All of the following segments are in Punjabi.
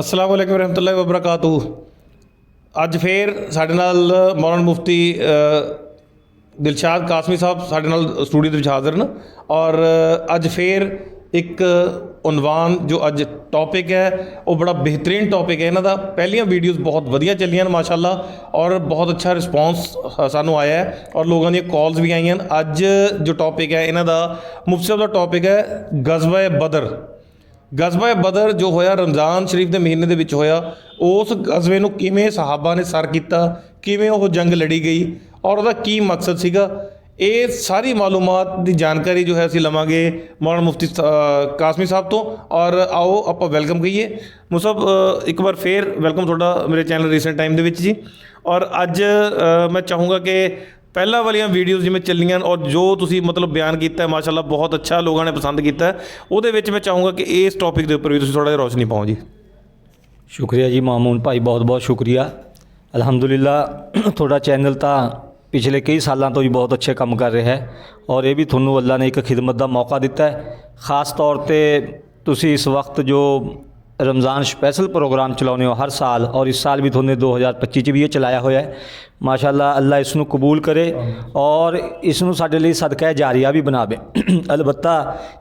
ਅਸਲਾਮ ਵਾਲੇਕੁਮ ਰਹਿਮਤੁਲਾhi ਵਬਰਕਾਤੁਹ। ਅੱਜ ਫੇਰ ਸਾਡੇ ਨਾਲ ਮੌਲਾਨਾ ਮੁਫਤੀ ਦਿਲਸ਼ਾਦ ਕਾਸਮੀ ਸਾਹਿਬ ਸਾਡੇ ਨਾਲ ਸਟੂਡੀਓ ਦੇ ਵਿੱਚ ਹਾਜ਼ਰ ਨੇ ਔਰ ਅੱਜ ਫੇਰ ਇੱਕ ਉਨਵਾਨ ਜੋ ਅੱਜ ਟੌਪਿਕ ਹੈ, ਉਹ ਬੜਾ ਬਿਹਤਰੀਨ ਟੌਪਿਕ ਹੈ। ਇਹਨਾਂ ਦਾ ਪਹਿਲੀਆਂ ਵੀਡੀਓਜ਼ ਬਹੁਤ ਵਧੀਆ ਚੱਲੀਆਂ ਨੇ, ਮਾਸ਼ਾਅੱਲਾ, ਔਰ ਬਹੁਤ ਅੱਛਾ ਰਿਸਪੌਂਸ ਸਾਨੂੰ ਆਇਆ ਹੈ ਔਰ ਲੋਕਾਂ ਦੀਆਂ ਕਾਲਸ ਵੀ ਆਈਆਂ ਨੇ। ਅੱਜ ਜੋ ਟੌਪਿਕ ਹੈ, ਇਹਨਾਂ ਦਾ, ਮੁਫਤੀ ਸਾਹਿਬ ਦਾ ਟੌਪਿਕ ਹੈ ਗਜ਼ਵਾ ਬਦਰ ਗਜ਼ਵਾ ਬਦਰ ਜੋ ਹੋਇਆ ਰਮਜ਼ਾਨ ਸ਼ਰੀਫ ਦੇ ਮਹੀਨੇ ਦੇ ਵਿੱਚ ਹੋਇਆ, ਉਸ ਗਜ਼ਵੇ ਨੂੰ ਕਿਵੇਂ ਸਹਾਬਾ ਨੇ ਸਰ ਕੀਤਾ, ਕਿਵੇਂ ਉਹ ਜੰਗ ਲੜੀ ਗਈ ਔਰ ਉਹਦਾ ਕੀ ਮਕਸਦ ਸੀਗਾ, ਇਹ ਸਾਰੀ ਮਾਲੂਮਾਤ ਦੀ ਜਾਣਕਾਰੀ ਜੋ ਹੈ ਅਸੀਂ ਲਵਾਂਗੇ ਮੌਲਾਨਾ ਮੁਫਤੀ ਕਾਸਮੀ ਸਾਹਿਬ ਤੋਂ ਔਰ ਆਓ ਆਪਾਂ ਵੈਲਕਮ ਕਹੀਏ। ਮੁਸਬ ਇੱਕ ਵਾਰ ਫੇਰ ਵੈਲਕਮ ਤੁਹਾਡਾ ਮੇਰੇ ਚੈਨਲ ਰੀਸੈਂਟ ਟਾਈਮ ਦੇ ਵਿੱਚ ਜੀ। ਔਰ ਅੱਜ ਮੈਂ ਚਾਹੂੰਗਾ ਕਿ ਪਹਿਲਾਂ ਵਾਲੀਆਂ ਵੀਡੀਓਜ਼ ਜਿਵੇਂ ਚੱਲੀਆਂ ਔਰ ਜੋ ਤੁਸੀਂ ਮਤਲਬ ਬਿਆਨ ਕੀਤਾ ਹੈ, ਮਾਸ਼ਾਅੱਲਾ ਬਹੁਤ ਅੱਛਾ ਲੋਕਾਂ ਨੇ ਪਸੰਦ ਕੀਤਾ ਉਹਦੇ ਵਿੱਚ ਮੈਂ ਚਾਹੂੰਗਾ ਕਿ ਇਸ ਟੌਪਿਕ ਦੇ ਉੱਪਰ ਵੀ ਤੁਸੀਂ ਥੋੜਾ ਜਿਹਾ ਰੋਸ਼ਨੀ ਪਾਓ ਜੀ। ਸ਼ੁਕਰੀਆ ਜੀ ਮਾਮੂਨ ਭਾਈ, ਬਹੁਤ ਬਹੁਤ ਸ਼ੁਕਰੀਆ। ਅਲਹਮਦੁਲਿਲਾ, ਤੁਹਾਡਾ ਚੈਨਲ ਤਾਂ ਪਿਛਲੇ ਕਈ ਸਾਲਾਂ ਤੋਂ ਹੀ ਬਹੁਤ ਅੱਛੇ ਕੰਮ ਕਰ ਰਿਹਾ ਹੈ ਔਰ ਇਹ ਵੀ ਤੁਹਾਨੂੰ ਅੱਲਾ ਨੇ ਇੱਕ ਖਿਦਮਤ ਦਾ ਮੌਕਾ ਦਿੱਤਾ ਹੈ। ਖਾਸ ਤੌਰ ਤੇ ਤੁਸੀਂ ਇਸ ਵਕਤ ਜੋ ਰਮਜ਼ਾਨ ਸਪੈਸ਼ਲ ਪ੍ਰੋਗਰਾਮ ਚਲਾਉਂਦੇ ਹੋ ਹਰ ਸਾਲ ਔਰ ਇਸ ਸਾਲ ਵੀ ਤੁਹਾਨੇ 2025 ਚ ਵੀ ਇਹ ਚਲਾਇਆ ਹੋਇਆ ਹੈ ਮਾਸ਼ਾਅੱਲਾ ਅੱਲਾ ਇਸ ਨੂੰ ਕਬੂਲ ਕਰੇ ਔਰ ਇਸ ਨੂੰ ਸਾਡੇ ਲਈ ਸਦਕਾ ਜਾਰੀਆ ਵੀ ਬਣਾਵੇ ਅਲਬੱਤਾ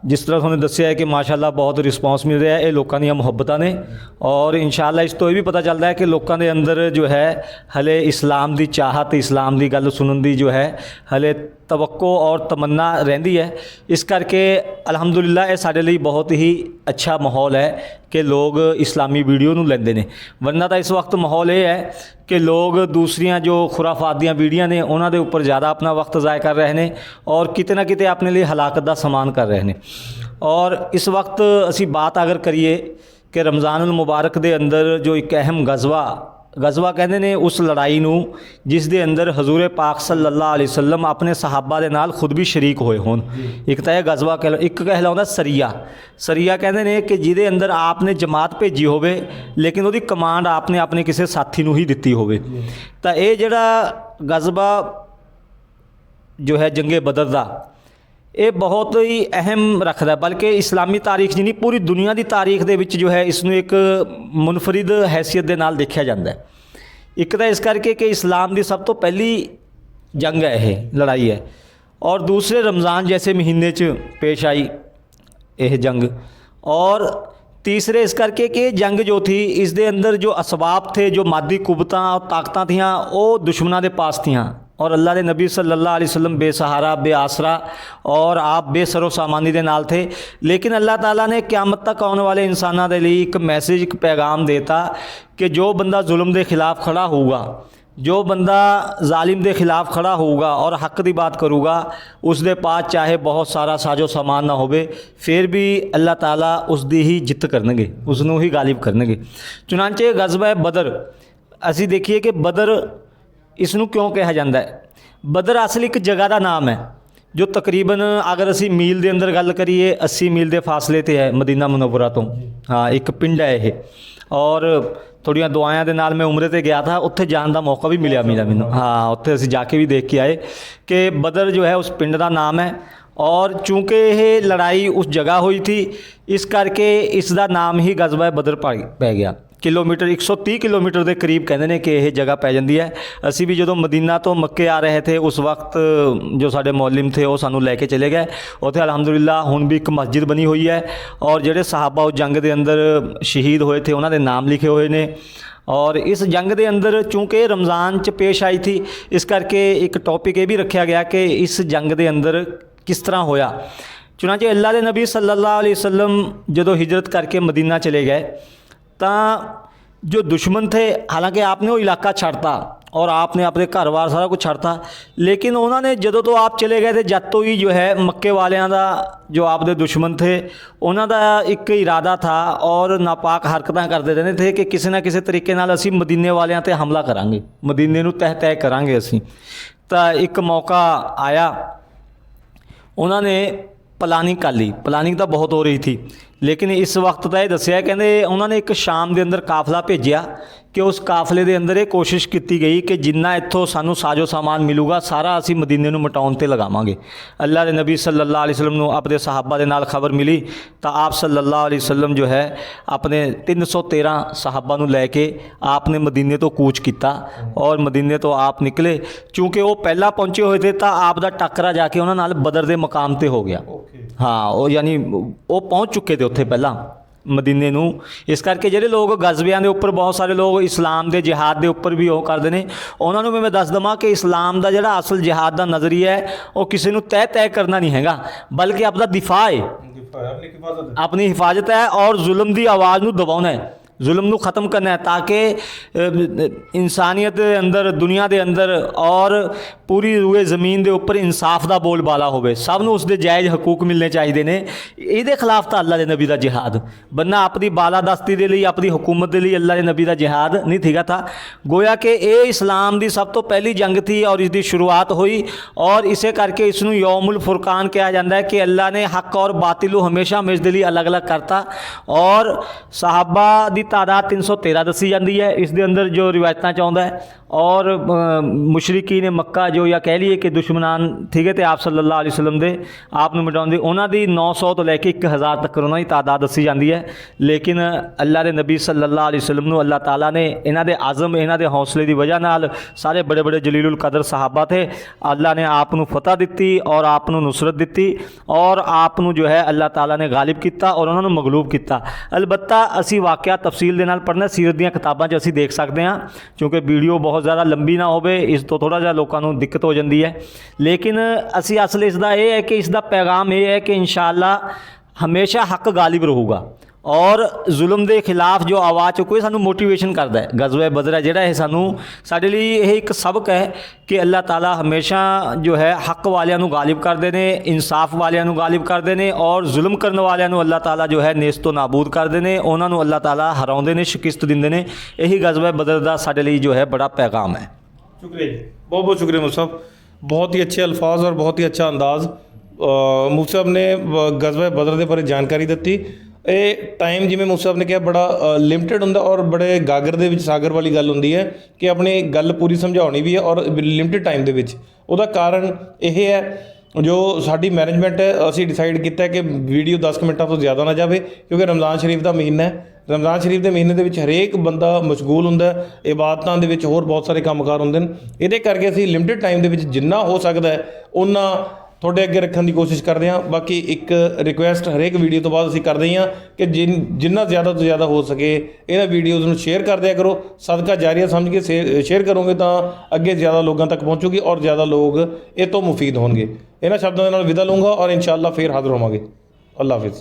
ਜਿਸ ਤਰ੍ਹਾਂ ਤੁਹਾਨੂੰ ਦੱਸਿਆ ਹੈ ਕਿ ਮਾਸ਼ਾਅੱਲਾ ਬਹੁਤ ਰਿਸਪੌਂਸ ਮਿਲ ਰਿਹਾ ਹੈ ਇਹ ਲੋਕਾਂ ਦੀਆਂ ਮੁਹੱਬਤਾਂ ਨੇ ਔਰ ਇਨਸ਼ਾਅੱਲਾ ਇਸ ਤੋਂ ਇਹ ਵੀ ਪਤਾ ਚੱਲਦਾ ਹੈ ਕਿ ਲੋਕਾਂ ਦੇ ਅੰਦਰ ਜੋ ਹੈ ਹਲੇ ਇਸਲਾਮ ਦੀ ਚਾਹਤ ਇਸਲਾਮ ਦੀ ਗੱਲ ਸੁਣਨ ਦੀ ਜੋ ਹੈ ਹਲੇ ਤਵੱਕੋ ਔਰ ਤਮੰਨਾ ਰਹਿੰਦੀ ਹੈ। ਇਸ ਕਰਕੇ ਅਲਹਮਦੁਲਿਲਾ ਇਹ ਸਾਡੇ ਲਈ ਬਹੁਤ ਹੀ ਅੱਛਾ ਮਾਹੌਲ ਹੈ ਕਿ ਲੋਕ ਇਸਲਾਮੀ ਵੀਡੀਓ ਨੂੰ ਲੈਂਦੇ ਨੇ। ਵਰਨਾ ਤਾਂ ਇਸ ਵਕਤ ਮਾਹੌਲ ਇਹ ਹੈ ਕਿ ਲੋਕ ਦੂਸਰੀਆਂ ਜੋ ਖੁਰਾਫਾਤ ਦੀਆਂ ਵੀਡੀਓ ਨੇ, ਉਹਨਾਂ ਦੇ ਉੱਪਰ ਜ਼ਿਆਦਾ ਆਪਣਾ ਵਕਤ ਜ਼ਾਇਆ ਕਰ ਰਹੇ ਨੇ ਔਰ ਕਿਤੇ ਨਾ ਕਿਤੇ ਆਪਣੇ ਲਈ ਹਲਾਕਤ ਦਾ ਸਮਾਨ ਕਰ ਰਹੇ ਨੇ। ਔਰ ਇਸ ਵਕਤ ਅਸੀਂ ਬਾਤ ਅਗਰ ਕਰੀਏ ਕਿ ਰਮਜ਼ਾਨੁਲ ਮੁਬਾਰਕ ਦੇ ਅੰਦਰ ਜੋ ਇੱਕ ਅਹਿਮ ਗਜ਼ਵਾ ਗਜ਼ਵਾ ਕਹਿੰਦੇ ਨੇ ਉਸ ਲੜਾਈ ਨੂੰ ਜਿਸ ਦੇ ਅੰਦਰ ਹਜ਼ੂਰ ਪਾਕ ਸੱਲੱਲਾਹੁ ਅਲੈਹਿ ਵਸੱਲਮ ਆਪਣੇ ਸਹਾਬਾ ਦੇ ਨਾਲ ਖੁਦ ਵੀ ਸ਼ਰੀਕ ਹੋਏ ਹੋਣ। ਇੱਕ ਤਾਂ ਇਹ ਗਜ਼ਵਾ ਕਹਿ ਇੱਕ ਕਹਿਲਾਉਂਦਾ ਸਰੀਆ। ਸਰੀਆ ਕਹਿੰਦੇ ਨੇ ਕਿ ਜਿਹਦੇ ਅੰਦਰ ਆਪ ਨੇ ਜਮਾਤ ਭੇਜੀ ਹੋਵੇ ਲੇਕਿਨ ਉਹਦੀ ਕਮਾਂਡ ਆਪ ਨੇ ਆਪਣੇ ਕਿਸੇ ਸਾਥੀ ਨੂੰ ਹੀ ਦਿੱਤੀ ਹੋਵੇ। ਤਾਂ ਇਹ ਜਿਹੜਾ ਗਜ਼ਵਾ ਜੋ ਹੈ ਜੰਗੇ ਬਦਰ ਦਾ ਇਹ ਬਹੁਤ ਹੀ ਅਹਿਮ ਰੱਖਦਾ ਬਲਕਿ ਇਸਲਾਮੀ ਤਾਰੀਖ ਜਿਹਨੀ ਪੂਰੀ ਦੁਨੀਆ ਦੀ ਤਾਰੀਖ ਦੇ ਵਿੱਚ ਜੋ ਹੈ ਇਸ ਨੂੰ ਇੱਕ ਮੁਨਫਰਿਦ ਹیثیت ਦੇ ਨਾਲ ਦੇਖਿਆ ਜਾਂਦਾ ਹੈ। ਇੱਕ ਤਾਂ ਇਸ ਕਰਕੇ ਕਿ ਇਸਲਾਮ ਦੀ ਸਭ ਤੋਂ ਪਹਿਲੀ ਜੰਗ ਹੈ ਇਹ, ਲੜਾਈ ਹੈ। ਔਰ ਦੂਸਰੇ ਰਮਜ਼ਾਨ ਜੈਸੇ ਮਹੀਨੇ 'ਚ ਪੇਸ਼ ਆਈ ਇਹ ਜੰਗ। ਔਰ ਤੀਸਰੇ ਇਸ ਕਰਕੇ ਕਿ ਜੰਗ ਜੋ ਥੀ ਇਸ ਦੇ ਅੰਦਰ ਜੋ ਅਸਬਾਬ ਥੇ, ਜੋ ਮਾਦੀ ਕੁਬਤਾਂ ਔਰ ਤਾਕਤਾਂ ਥੀਆਂ, ਉਹ ਦੁਸ਼ਮਨਾਂ ਦੇ ਪਾਸ ਥੀਆਂ। ਔਰ ਅੱਲਾ ਦੇ ਨਬੀ ਸੱਲੱਲਾਹੁ ਅਲੈहि ਵਸੱਲਮ ਬੇਸਹਾਰਾ ਬੇਆਸਰਾ ਔਰ ਆਪ ਬੇਸਰੋ ਸਾਮਾਨੀ ਦੇ ਨਾਲ ਥੇ ਲੇਕਿਨ ਅੱਲਾਹ ਤਾਲਾ ਨੇ ਕਿਆਮਤ ਤੱਕ ਆਉਣ ਵਾਲੇ ਇਨਸਾਨਾਂ ਦੇ ਲਈ ਇੱਕ ਮੈਸੇਜ ਇੱਕ ਪੈਗਾਮ ਦੇਤਾ ਕਿ ਜੋ ਬੰਦਾ ਜ਼ੁਲਮ ਦੇ ਖਿਲਾਫ ਖੜਾ ਹੋਊਗਾ ਜੋ ਬੰਦਾ ਜ਼ਾਲਿਮ ਦੇ ਖਿਲਾਫ ਖੜਾ ਹੋਊਗਾ ਔਰ ਹੱਕ ਦੀ ਬਾਤ ਕਰੂਗਾ ਉਸ ਦੇ ਪਾਸ ਚਾਹੇ ਬਹੁਤ ਸਾਰਾ ਸਾਜੋ ਸਮਾਨ ਨਾ ਹੋਵੇ ਫਿਰ ਵੀ ਅੱਲਾਹ ਤਾਲਾ ਉਸ ਦੀ ਹੀ ਜਿੱਤ ਕਰਨਗੇ ਉਸ ਨੂੰ ਹੀ ਗਾਲਿਬ ਕਰਨਗੇ ਚੁਨਾਂਚੇ ਗਜ਼ਵਾ ਬਦਰ ਅਸੀਂ ਦੇਖੀਏ ਕਿ ਬਦਰ ਇਸ ਨੂੰ ਕਿਉਂ ਕਿਹਾ ਜਾਂਦਾ ਹੈ? ਬਦਰ ਅਸਲ ਇੱਕ ਜਗ੍ਹਾ ਦਾ ਨਾਮ ਹੈ, ਜੋ ਤਕਰੀਬਨ ਅਗਰ ਅਸੀਂ ਮੀਲ ਦੇ ਅੰਦਰ ਗੱਲ ਕਰੀਏ 80 ਮੀਲ ਦੇ ਫਾਸਲੇ ਤੇ ਹੈ ਮਦੀਨਾ ਮੁਨਵਰਾ ਤੋਂ। ਹਾਂ, ਇੱਕ ਪਿੰਡ ਹੈ ਇਹ। ਔਰ ਥੋੜੀਆਂ ਦੁਆਵਾਂ ਦੇ ਨਾਲ ਮੈਂ ਉਮਰੇ ਤੇ ਗਿਆ ਥਾ, ਉੱਥੇ ਜਾਣ ਦਾ ਮੌਕਾ ਵੀ ਮਿਲਿਆ ਮਿਲਿਆ ਮੈਨੂੰ। ਹਾਂ, ਉੱਥੇ ਅਸੀਂ ਜਾ ਕੇ ਵੀ ਦੇਖ ਕੇ ਆਏ ਕਿ ਬਦਰ ਜੋ ਹੈ, ਉਸ ਪਿੰਡ ਦਾ ਨਾਮ ਹੈ। ਔਰ ਚूंकि ਇਹ ਲੜਾਈ ਉਸ ਜਗ੍ਹਾ ਹੋਈ ਥੀ, ਇਸ ਕਰਕੇ ਇਸ ਦਾ ਨਾਮ ਹੀ ਗਜ਼ਵਾ ਬਦਰ ਪੈ ਪੈ ਗਿਆ। ਕਿਲੋਮੀਟਰ 130 ਕਿਲੋਮੀਟਰ ਦੇ ਕਰੀਬ ਕਹਿੰਦੇ ਨੇ ਕਿ ਇਹ ਜਗ੍ਹਾ ਪੈ ਜਾਂਦੀ ਹੈ। ਅਸੀਂ ਵੀ ਜਦੋਂ ਮਦੀਨਾ ਤੋਂ ਮੱਕੇ ਆ ਰਹੇ ਥੇ, ਉਸ ਵਕਤ ਜੋ ਸਾਡੇ ਮੌਲਿਮ ਥੇ, ਉਹ ਸਾਨੂੰ ਲੈ ਕੇ ਚਲੇ ਗਏ। ਉੱਥੇ ਅਲਹਮਦੁਲਿਲਾ ਹੁਣ ਵੀ ਇੱਕ ਮਸਜਿਦ ਬਣੀ ਹੋਈ ਹੈ ਔਰ ਜਿਹੜੇ ਸਹਾਬਾ ਉਹ ਜੰਗ ਦੇ ਅੰਦਰ ਸ਼ਹੀਦ ਹੋਏ ਥੇ, ਉਹਨਾਂ ਦੇ ਨਾਮ ਲਿਖੇ ਹੋਏ ਨੇ। ਔਰ ਇਸ ਜੰਗ ਦੇ ਅੰਦਰ ਚूंकि ਰਮਜ਼ਾਨ ਚ ਪੇਸ਼ ਆਈ ਥੀ, ਇਸ ਕਰਕੇ ਇੱਕ ਟੌਪਿਕ ਇਹ ਵੀ ਰੱਖਿਆ ਗਿਆ ਕਿ ਇਸ ਜੰਗ ਦੇ ਅੰਦਰ ਕਿਸ ਤਰ੍ਹਾਂ ਹੋਇਆ। ਚੁਨਾਂਚੇ ਅੱਲਾ ਦੇ ਨਬੀ ਸੱਲੱਲਾਹੁ ਅਲੈहि ਵਸੱਲਮ ਜਦੋਂ ਹਿਜਰਤ ਕਰਕੇ ਮਦੀਨਾ ਚਲੇ ਗਏ ਤਾਂ ਜੋ ਦੁਸ਼ਮਨ थे ਹਾਲਾਂਕਿ ਆਪਨੇ ਉਹ ਇਲਾਕਾ ਛੱਡਤਾ ਔਰ ਆਪਨੇ ਆਪਣੇ ਘਰ-ਬਾਰ ਸਾਰਾ ਕੁਝ ਛੱਡਤਾ। ਲੇਕਿਨ ਉਹਨਾਂ ਨੇ ਜਦੋਂ ਤੋਂ ਆਪ ਚਲੇ ਗਏ ਤੇ ਜਦ ਤੋਂ ਹੀ ਜੋ ਹੈ ਮੱਕੇ ਵਾਲਿਆਂ ਦਾ ਜੋ ਆਪ ਦੇ ਦੁਸ਼ਮਨ ਥੇ, ਉਹਨਾਂ ਦਾ ਇੱਕ ਇਰਾਦਾ ਥਾ ਔਰ ਨਾਪਾਕ ਹਰਕਤਾਂ ਕਰਦੇ ਰਹਿੰਦੇ ਥੇ ਕਿ ਕਿਸੇ ਨਾ ਕਿਸੇ ਤਰੀਕੇ ਨਾਲ ਅਸੀਂ ਮਦੀਨੇ ਵਾਲਿਆਂ ਤੇ ਹਮਲਾ ਕਰਾਂਗੇ। ਮਦੀਨੇ ਨੂੰ ਤਹਿ ਤਹਿ ਕਰਾਂਗੇ ਅਸੀਂ। ਤਾਂ ਇੱਕ ਮੌਕਾ ਆਇਆ। ਉਹਨਾਂ ਨੇ ਪਲਾਨਿੰਗ ਕਰ ਲਈ। ਪਲਾਨਿੰਗ ਤਾਂ ਬਹੁਤ ਹੋ ਰਹੀ ਥੀ। ਲੇਕਿਨ ਇਸ ਵਕਤ ਤਾਂ ਇਹ ਦੱਸਿਆ ਕਹਿੰਦੇ ਉਹਨਾਂ ਨੇ ਇੱਕ ਸ਼ਾਮ ਦੇ ਅੰਦਰ ਕਾਫਲਾ ਭੇਜਿਆ ਕਿ ਉਸ ਕਾਫਲੇ ਦੇ ਅੰਦਰ ਇਹ ਕੋਸ਼ਿਸ਼ ਕੀਤੀ ਗਈ ਕਿ ਜਿੰਨਾ ਇੱਥੋਂ ਸਾਨੂੰ ਸਾਜੋ ਸਾਮਾਨ ਮਿਲੂਗਾ ਸਾਰਾ ਅਸੀਂ ਮਦੀਨੇ ਨੂੰ ਮਟਾਉਣ ਤੇ ਲਗਾਵਾਂਗੇ। ਅੱਲਾਹ ਦੇ ਨਬੀ ਸੱਲੱਲਾਹੁ ਅਲੈहि ਵਸੱਲਮ ਨੂੰ ਆਪਣੇ ਸਹਾਬਾ ਦੇ ਨਾਲ ਖਬਰ ਮਿਲੀ ਤਾਂ ਆਪ ਸੱਲੱਲਾਹੁ ਅਲੈहि ਵਸੱਲਮ ਜੋ ਹੈ ਆਪਣੇ 313 ਸਹਾਬਾ ਨੂੰ ਲੈ ਕੇ ਆਪ ਨੇ ਮਦੀਨੇ ਤੋਂ ਕੂਚ ਕੀਤਾ ਔਰ ਮਦੀਨੇ ਤੋਂ ਆਪ ਨਿਕਲੇ। ਕਿਉਂਕਿ ਉਹ ਪਹਿਲਾਂ ਪਹੁੰਚੇ ਹੋਏ ਤੇ ਤਾਂ ਆਪ ਦਾ ਟੱਕਰਾ ਜਾ ਕੇ ਉਹਨਾਂ ਨਾਲ ਬਦਰ ਦੇ ਮਕਾਮ ਤੇ ਹੋ ਗਿਆ। ਹਾਂ ਉਹ ਯਾਨੀ ਉਹ ਪਹੁੰਚ ਚੁੱਕੇ ਤੇ ਉੱਥੇ ਪਹਿਲਾਂ ਮਦੀਨੇ ਨੂੰ। ਇਸ ਕਰਕੇ ਜਿਹੜੇ ਲੋਕ ਗਜ਼ਬਿਆਂ ਦੇ ਉੱਪਰ ਬਹੁਤ ਸਾਰੇ ਲੋਕ ਇਸਲਾਮ ਦੇ ਜਿਹਾਦ ਦੇ ਉੱਪਰ ਵੀ ਉਹ ਕਰਦੇ ਨੇ। ਉਹਨਾਂ ਨੂੰ ਵੀ ਮੈਂ ਦੱਸ ਦਵਾਂ ਕਿ ਇਸਲਾਮ ਦਾ ਜਿਹੜਾ ਅਸਲ ਜਿਹਾਦ ਦਾ ਨਜ਼ਰੀਆ ਹੈ ਉਹ ਕਿਸੇ ਨੂੰ ਤੈਅ ਤੈਅ ਕਰਨਾ ਨਹੀਂ ਹੈਗਾ। ਬਲਕਿ ਆਪਦਾ ਦਿਫਾਅ ਹੈ ਆਪਣੀ ਹਿਫਾਜ਼ਤ ਹੈ ਔਰ ਜ਼ੁਲਮ ਦੀ ਆਵਾਜ਼ ਨੂੰ ਦਬਾਉਣਾ ਹੈ। ਜ਼ੁਲਮ ਨੂੰ ਖਤਮ ਕਰਨਾ ਹੈ ਤਾਂ ਕਿ ਇਨਸਾਨੀਅਤ ਦੇ ਅੰਦਰ ਦੁਨੀਆ ਦੇ ਅੰਦਰ ਔਰ ਪੂਰੀ ਰੂਏ ਜ਼ਮੀਨ ਦੇ ਉੱਪਰ ਇਨਸਾਫ ਦਾ ਬੋਲਬਾਲਾ ਹੋਵੇ ਸਭ ਨੂੰ ਉਸਦੇ ਜਾਇਜ਼ ਹਕੂਕ ਮਿਲਣੇ ਚਾਹੀਦੇ ਨੇ ਇਹਦੇ ਖਿਲਾਫ ਤਾਂ ਅੱਲਾ ਦੇ ਨਬੀ ਦਾ ਜਿਹਾਦ ਬੰਨਾ ਆਪਣੀ ਬਾਲਾਦਸਤੀ ਦੇ ਲਈ ਆਪਣੀ ਹਕੂਮਤ ਦੇ ਲਈ ਅੱਲਾ ਦੇ ਨਬੀ ਦਾ ਜਿਹਾਦ ਨਹੀਂ ਥੀਗਾ ਥਾ ਗੋਇਆ ਕਿ ਇਹ ਇਸਲਾਮ ਦੀ ਸਭ ਤੋਂ ਪਹਿਲੀ ਜੰਗ ਥੀ ਔਰ ਇਸ ਦੀ ਸ਼ੁਰੂਆਤ ਹੋਈ ਔਰ ਇਸੇ ਕਰਕੇ ਇਸ ਨੂੰ ਯੌਮੁਲ ਫੁਰਕਾਨ ਕਿਹਾ ਜਾਂਦਾ ਹੈ ਕਿ ਅੱਲਾ ਨੇ ਹੱਕ ਔਰ ਬਾਤਿਲ ਨੂੰ ਹਮੇਸ਼ਾ ਹਮੇਸ਼ ਦੇ ਲਈ ਅਲੱਗ-ਅਲੱਗ ਕਰਤਾ ਔਰ ਸਹਾਬਾ ਦੀ ਤਾਦਾਦ 313 ਦੱਸੀ ਜਾਂਦੀ ਹੈ। ਇਸ ਦੇ ਅੰਦਰ ਜੋ ਰਿਵਾਇਤਾਂ ਚ ਆਉਂਦਾ ਹੈ ਔਰ ਅ, ਨੇ ਮੱਕਾ ਜੋ ਜਾਂ ਕਹਿ ਲਈਏ ਕਿ ਦੁਸ਼ਮਨਾਨ ਠੀਕ ਹੈ ਤੇ ਆਪ ਸੱਲੱਲਾਹੁ ਅਲੈहि ਵਸੱਲਮ ਦੇ ਆਪ ਨੂੰ ਮਿਟਾਉਣ ਦੀ ਉਹਨਾਂ ਦੀ 900 ਤੋਂ ਲੈ ਕੇ 1000 ਤੱਕ ਉਹਨਾਂ ਦੀ ਤਾਦਾਦ ਦੱਸੀ ਜਾਂਦੀ ਹੈ। ਲੇਕਿਨ ਅੱਲਾ ਦੇ ਨਬੀ ਸੱਲੱਲਾਹੁ ਅਲੈहि ਵਸੱਲਮ ਨੂੰ ਅੱਲਾਹ ਤਾਲਾ ਨੇ ਇਹਨਾਂ ਦੇ ਆਜ਼ਮ ਇਹਨਾਂ ਦੇ ਹੌਸਲੇ ਦੀ ਵਜ੍ਹਾ ਨਾਲ ਸਾਰੇ ਬੜੇ ਬੜੇ ਜਲੀਲੁਲ ਕਦਰ ਸਹਾਬਾ ਥੇ ਅੱਲਾ ਨੇ ਆਪ ਨੂੰ ਫਤਹ ਦਿੱਤੀ ਔਰ ਆਪ ਨੂੰ ਨੁਸਰਤ ਦਿੱਤੀ ਔਰ ਆਪ ਨੂੰ ਜੋ ਹੈ ਅੱਲਾਹ ਤਾਲਾ ਨੇ ਗਾਲਿਬ ਕੀਤਾ ਔਰ ਉਹਨਾਂ ਨੂੰ ਮਗਲੂਬ ਕੀਤਾ। ਅਲਬੱਤਾ ਅਸੀਂ ਵਾਕਿਆ ਤਫਸੀਲ ਤਫਸੀਲ ਦੇ ਨਾਲ ਪੜ੍ਹਨਾ, ਸੀਰਤ ਦੀਆਂ ਕਿਤਾਬਾਂ 'ਚ ਅਸੀਂ ਦੇਖ ਸਕਦੇ ਹਾਂ, ਕਿਉਂਕਿ ਵੀਡੀਓ ਬਹੁਤ ਜ਼ਿਆਦਾ ਲੰਬੀ ਨਾ ਹੋਵੇ, ਇਸ ਤੋਂ ਥੋੜਾ ਜਿਹਾ ਲੋਕਾਂ ਨੂੰ ਦਿੱਕਤ ਹੋ ਜਾਂਦੀ ਹੈ। ਲੇਕਿਨ ਅਸੀਂ ਅਸਲ ਇਸ ਦਾ ਇਹ ਹੈ ਕਿ ਇਸ ਦਾ ਪੈਗਾਮ ਇਹ ਹੈ ਕਿ ਇਨਸ਼ਾਅੱਲਾ ਹਮੇਸ਼ਾ ਹੱਕ ਗਾਲਿਬ ਰਹੂਗਾ। ਔਰ ਜ਼ੁਲਮ ਦੇ ਖਿਲਾਫ ਜੋ ਆਵਾਜ਼ ਚੁੱਕੋ, ਇਹ ਸਾਨੂੰ ਮੋਟੀਵੇਸ਼ਨ ਕਰਦਾ ਹੈ। ਗਜ਼ਵਾ ਹੈ ਜਿਹੜਾ ਇਹ ਸਾਨੂੰ ਸਾਡੇ ਲਈ ਇਹ ਇੱਕ ਸਬਕ ਹੈ ਕਿ ਅੱਲਾਹ ਤਾਲਾ ਹਮੇਸ਼ਾ ਜੋ ਹੈ ਹੱਕ ਵਾਲਿਆਂ ਨੂੰ ਗਾਲਿਬ ਕਰਦੇ ਨੇ, ਇਨਸਾਫ ਵਾਲਿਆਂ ਨੂੰ ਗਾਲਿਬ ਕਰਦੇ ਨੇ ਔਰ ਜ਼ੁਲਮ ਕਰਨ ਵਾਲਿਆਂ ਨੂੰ ਅੱਲਾਹ ਤਾਲਾ ਜੋ ਹੈ ਨੇਸਤੋ ਨਾਬੂਦ ਕਰਦੇ ਨੇ, ਉਹਨਾਂ ਨੂੰ ਅੱਲਾਹ ਤਾਲਾ ਹਰਾਉਂਦੇ ਨੇ, ਸ਼ਿਕਸਤ ਦਿੰਦੇ ਨੇ। ਇਹੀ ਗਜ਼ਵਾ ਬਦਰ ਦਾ ਸਾਡੇ ਲਈ ਜੋ ਹੈ ਬੜਾ ਪੈਗਾਮ ਹੈ। ਸ਼ੁਕਰੀਆ ਬਹੁਤ ਬਹੁਤ ਸ਼ੁਕਰੀਆ ਮੁਸਤਫ ਬਹੁਤ ਹੀ ਅੱਛੇ ਅਲਫਾਜ਼ ਔਰ ਬਹੁਤ ਹੀ ਅੱਛਾ ਅੰਦਾਜ਼। ਮੁਫਤ ਨੇ ਗਜ਼ਵਾ ਬਦਰ ਦੇ ਬਾਰੇ ਜਾਣਕਾਰੀ ਦਿੱਤੀ। ਇਹ ਟਾਈਮ ਜਿਵੇਂ ਮੂਸਾ ਸਾਹਿਬ ਨੇ ਕਿਹਾ, ਬੜਾ ਲਿਮਟਿਡ ਹੁੰਦਾ ਔਰ ਬੜੇ ਗਾਗਰ ਦੇ ਵਿੱਚ, ਸਾਗਰ ਵਾਲੀ ਗੱਲ ਹੁੰਦੀ ਹੈ ਕਿ ਆਪਣੀ ਗੱਲ ਪੂਰੀ ਸਮਝਾਉਣੀ ਵੀ ਹੈ ਔਰ ਲਿਮਟਿਡ ਟਾਈਮ ਦੇ ਵਿੱਚ। ਉਹਦਾ ਕਾਰਨ ਇਹ ਹੈ, ਜੋ ਸਾਡੀ ਮੈਨੇਜਮੈਂਟ ਹੈ, ਅਸੀਂ ਡਿਸਾਈਡ ਕੀਤਾ ਕਿ ਵੀਡੀਓ 10 ਮਿੰਟਾਂ ਤੋਂ ਜ਼ਿਆਦਾ ਨਾ ਜਾਵੇ, ਕਿਉਂਕਿ ਰਮਜ਼ਾਨ ਸ਼ਰੀਫ ਦਾ ਮਹੀਨਾ ਹੈ। ਰਮਜ਼ਾਨ ਸ਼ਰੀਫ ਦੇ ਮਹੀਨੇ ਦੇ ਵਿੱਚ ਹਰੇਕ ਬੰਦਾ ਮਸ਼ਗੂਲ ਹੁੰਦਾ ਹੈ, ਇਬਾਦਤਾਂ ਦੇ ਵਿੱਚ ਹੋਰ ਬਹੁਤ ਸਾਰੇ ਕੰਮਕਾਰ ਹੁੰਦੇ ਨੇ। ਇਹਦੇ ਕਰਕੇ ਅਸੀਂ ਲਿਮਟਿਡ ਟਾਈਮ ਦੇ ਵਿੱਚ ਜਿੰਨਾ ਹੋ ਸਕਦਾ ਹੈ ਉਹਨਾਂ ਤੁਹਾਡੇ ਅੱਗੇ ਰੱਖਣ ਦੀ ਕੋਸ਼ਿਸ਼ ਕਰਦੇ ਹਾਂ। ਬਾਕੀ ਇੱਕ ਰਿਕੁਐਸਟ ਹਰੇਕ ਵੀਡੀਓ ਤੋਂ ਬਾਅਦ ਅਸੀਂ ਕਰਦੇ ਹਾਂ ਕਿ ਜਿਨ- ਜਿੰਨਾ ਜ਼ਿਆਦਾ ਤੋਂ ਜ਼ਿਆਦਾ ਹੋ ਸਕੇ ਇਹਨਾਂ ਵੀਡੀਓਜ਼ ਨੂੰ ਸ਼ੇਅਰ ਕਰਦਿਆ ਕਰੋ। ਸਦਕਾ ਜਾਰੀਆ ਸਮਝ ਕੇ ਸ਼ੇਅਰ ਕਰੋਗੇ ਤਾਂ ਅੱਗੇ ਜ਼ਿਆਦਾ ਲੋਕਾਂ ਤੱਕ ਪਹੁੰਚੂਗੀ ਔਰ ਜ਼ਿਆਦਾ ਲੋਕ ਇਹ ਤੋਂ ਮੁਫੀਦ ਹੋਣਗੇ। ਇਹਨਾਂ ਸ਼ਬਦਾਂ ਦੇ ਨਾਲ ਵਿਦਾ ਲੂੰਗਾ ਔਰ ਇਨਸ਼ਾਅੱਲਾ ਫੇਰ ਹਾਜ਼ਰ ਹੋਵਾਂਗੇ। ਅੱਲਾ ਹਾਫਿਜ਼।